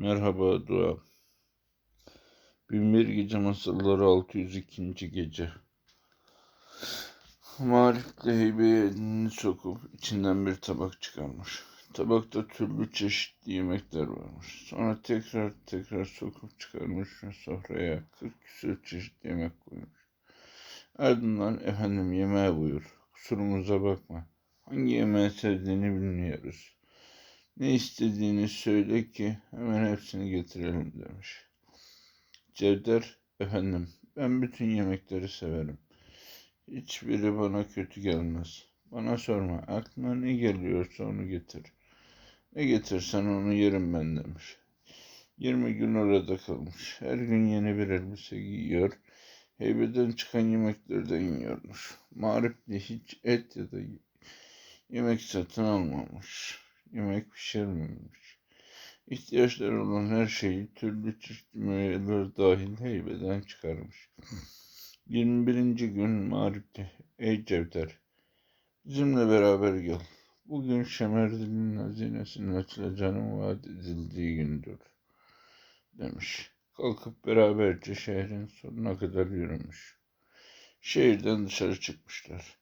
Merhaba Dua. Binbir Gece Masalları 602. Gece. Marif de heybeye elini sokup içinden bir tabak çıkarmış. Tabakta türlü çeşitli yemekler varmış. Sonra tekrar tekrar sokup çıkarmış ve sofraya kırk küsur çeşit yemek koymuş. Ardından efendim yemeğe buyur. Kusurumuza bakma. Hangi yemeği sevdiğini bilmiyoruz. Ne istediğini söyle ki hemen hepsini getirelim demiş. Cevder, efendim ben bütün yemekleri severim. Hiçbiri bana kötü gelmez. Bana sorma, aklına ne geliyorsa onu getir. Ne getirsen onu yerim ben demiş. Yirmi gün orada kalmış. Her gün yeni bir elbise giyiyor. Heybeden çıkan yemeklerden yiyormuş. Marifli hiç et ya da yemek satın almamış yemek pişirmemiş. İhtiyaçları olan her şeyi türlü çeşitli meyveler dahil heybeden çıkarmış. 21. gün mağripte. Ey Cevder, bizimle beraber gel. Bugün Şemerdil'in hazinesinin açılacağının vaat edildiği gündür, demiş. Kalkıp beraberce şehrin sonuna kadar yürümüş. Şehirden dışarı çıkmışlar.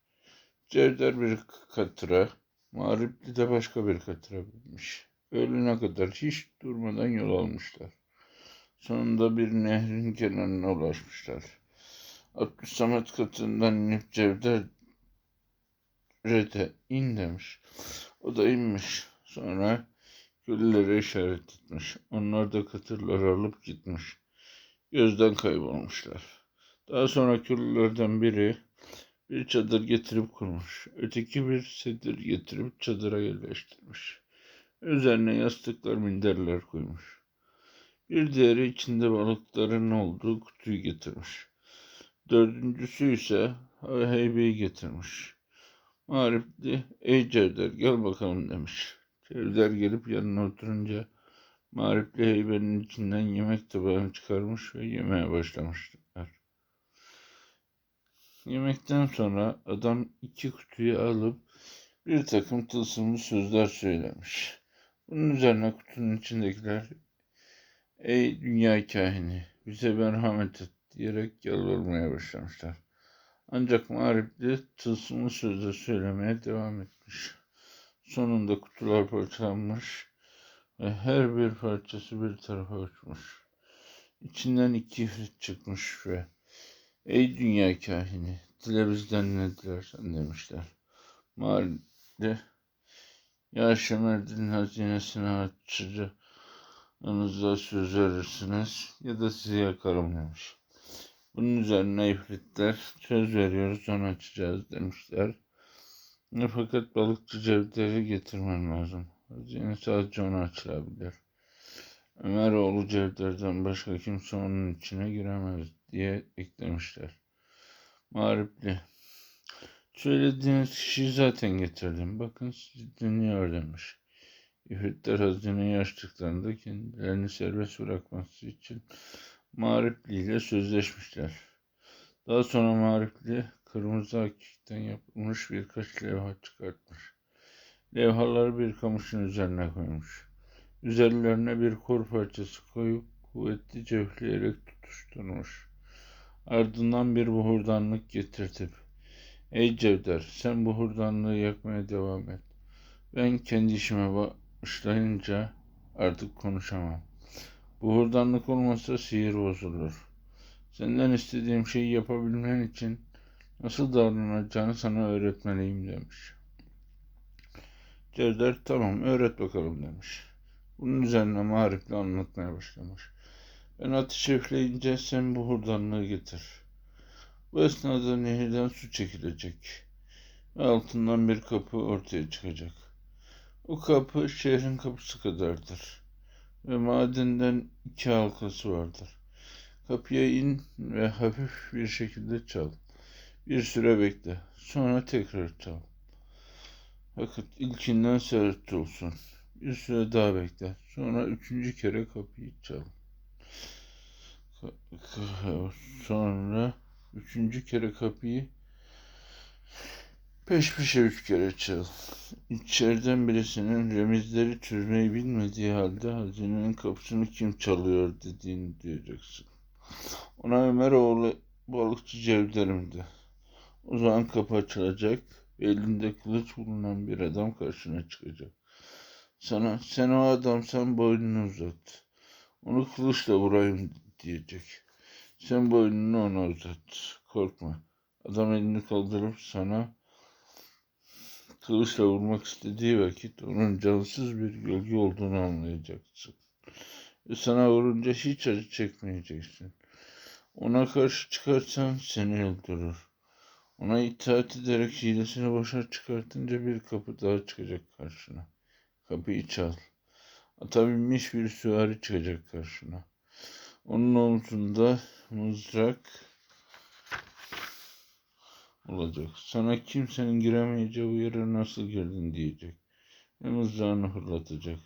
Cevder bir katıra, Mağripli de başka bir katıra binmiş. Öğlene kadar hiç durmadan yol almışlar. Sonunda bir nehrin kenarına ulaşmışlar. Abdüsamet katından inip Cevder Rede in demiş. O da inmiş. Sonra köylülere işaret etmiş. Onlar da katırları alıp gitmiş. Gözden kaybolmuşlar. Daha sonra köylülerden biri bir çadır getirip kurmuş. Öteki bir sedir getirip çadıra yerleştirmiş. Üzerine yastıklar, minderler koymuş. Bir diğeri içinde balıkların olduğu kutuyu getirmiş. Dördüncüsü ise heybeyi getirmiş. Marifli, ey Cevder gel bakalım demiş. Cevder gelip yanına oturunca Marifli heybenin içinden yemek tabağını çıkarmış ve yemeye başlamışlar. Yemekten sonra adam iki kutuyu alıp bir takım tılsımlı sözler söylemiş. Bunun üzerine kutunun içindekiler Ey dünya kahini bize merhamet et diyerek yalvarmaya başlamışlar. Ancak mağripli tılsımlı sözler söylemeye devam etmiş. Sonunda kutular parçalanmış ve her bir parçası bir tarafa uçmuş. İçinden iki ifrit çıkmış ve Ey dünya kahini, dile bizden ne dilersen demişler. Mahalle, ya Şemerdin hazinesini açacağınıza söz verirsiniz ya da sizi yakarım demiş. Bunun üzerine ifritler söz veriyoruz onu açacağız demişler. Fakat balıkçı cevderi getirmen lazım. Hazine sadece onu açılabilir. Ömer oğlu Cevder'den başka kimse onun içine giremez diye eklemişler. Mağripli. Söylediğiniz kişiyi zaten getirdim. Bakın sizi dinliyor demiş. İfritler hazineyi açtıklarında kendilerini serbest bırakması için Mağripli ile sözleşmişler. Daha sonra Mağripli kırmızı hakikten yapılmış birkaç levha çıkartmış. Levhaları bir kamışın üzerine koymuş. Üzerlerine bir kor parçası koyup kuvvetlice üfleyerek tutuşturmuş. Ardından bir buhurdanlık getirtip, Ey Cevder sen buhurdanlığı yakmaya devam et. Ben kendi işime başlayınca artık konuşamam. Buhurdanlık olmasa sihir bozulur. Senden istediğim şeyi yapabilmen için nasıl davranacağını sana öğretmeliyim demiş. Cevder tamam öğret bakalım demiş. Bunun üzerine marifle anlatmaya başlamış. Ben ateş üfleyince sen bu hurdanlığı getir. Bu esnada nehirden su çekilecek. Ve altından bir kapı ortaya çıkacak. O kapı şehrin kapısı kadardır. Ve madenden iki halkası vardır. Kapıya in ve hafif bir şekilde çal. Bir süre bekle. Sonra tekrar çal. Fakat ilkinden sert olsun. Bir süre daha bekle. Sonra üçüncü kere kapıyı çal. Sonra üçüncü kere kapıyı Peş peşe üç kere çal. İçeriden birisinin remizleri çözmeyi bilmediği halde hazinenin kapısını kim çalıyor dediğini duyacaksın. Ona Ömer oğlu balıkçı Cevderim'di. O zaman kapı açılacak ve elinde kılıç bulunan bir adam karşına çıkacak. Sana sen o adamsan boynunu uzat. Onu kılıçla vurayım diyecek. Sen boynunu ona uzat. Korkma. Adam elini kaldırıp sana kılıçla vurmak istediği vakit onun cansız bir gölge olduğunu anlayacaksın. Ve sana vurunca hiç acı çekmeyeceksin. Ona karşı çıkarsan seni öldürür. Ona itaat ederek hilesini boşa çıkartınca bir kapı daha çıkacak karşına. Kapıyı çal. Ata binmiş bir süvari çıkacak karşına. Onun omzunda mızrak olacak. Sana kimsenin giremeyeceği bu yere nasıl girdin diyecek. Ve mızrağını fırlatacak.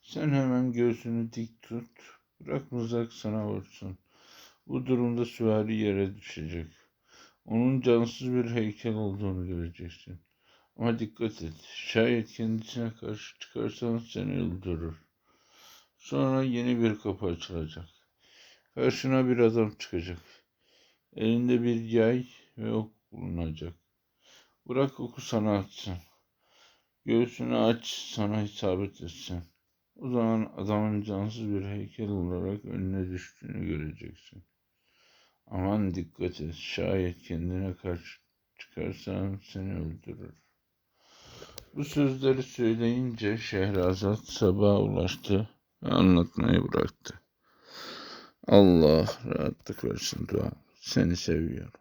Sen hemen göğsünü dik tut. Bırak mızrak sana vursun. Bu durumda süvari yere düşecek. Onun cansız bir heykel olduğunu göreceksin. Ama dikkat et. Şayet kendisine karşı çıkarsan seni öldürür. Sonra yeni bir kapı açılacak. Karşına bir adam çıkacak. Elinde bir yay ve ok bulunacak. Bırak oku sana atsın. Göğsünü aç sana isabet etsin. O zaman adamın cansız bir heykel olarak önüne düştüğünü göreceksin. Aman dikkat et. Şayet kendine karşı çıkarsan seni öldürür. Bu sözleri söyleyince Şehrazat sabaha ulaştı ve anlatmayı bıraktı. Allah rahatlık versin dua. Seni seviyorum.